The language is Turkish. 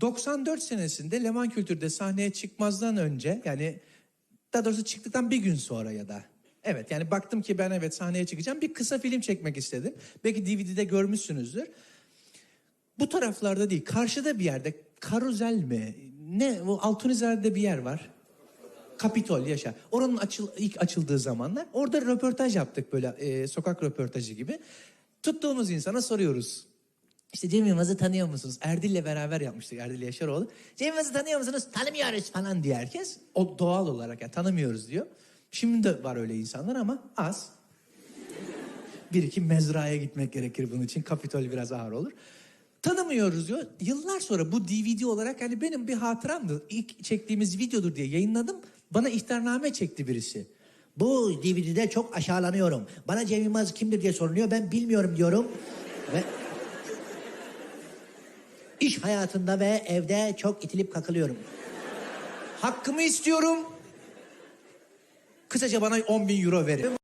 94 senesinde Leman Kültür'de sahneye çıkmazdan önce yani daha doğrusu çıktıktan bir gün sonra ya da evet yani baktım ki ben evet sahneye çıkacağım bir kısa film çekmek istedim. Belki DVD'de görmüşsünüzdür. Bu taraflarda değil karşıda bir yerde karuzel mi ne o Altunizade'de bir yer var. Kapitol yaşa. Oranın açıl, ilk açıldığı zamanlar orada röportaj yaptık böyle e, sokak röportajı gibi. Tuttuğumuz insana soruyoruz. İşte Cem Yılmaz'ı tanıyor musunuz? Erdil'le beraber yapmıştık Erdil Yaşaroğlu. Cem Yılmaz'ı tanıyor musunuz? Tanımıyoruz falan diye herkes. O doğal olarak yani tanımıyoruz diyor. Şimdi de var öyle insanlar ama az. Bir iki mezraya gitmek gerekir bunun için. Kapitol biraz ağır olur. Tanımıyoruz diyor. Yıllar sonra bu DVD olarak hani benim bir hatıramdı. İlk çektiğimiz videodur diye yayınladım. Bana ihtarname çekti birisi. Bu DVD'de çok aşağılanıyorum. Bana Cem Yılmaz kimdir diye soruluyor. Ben bilmiyorum diyorum. Ve iş hayatında ve evde çok itilip kakılıyorum. Hakkımı istiyorum. Kısaca bana 10 bin euro verin.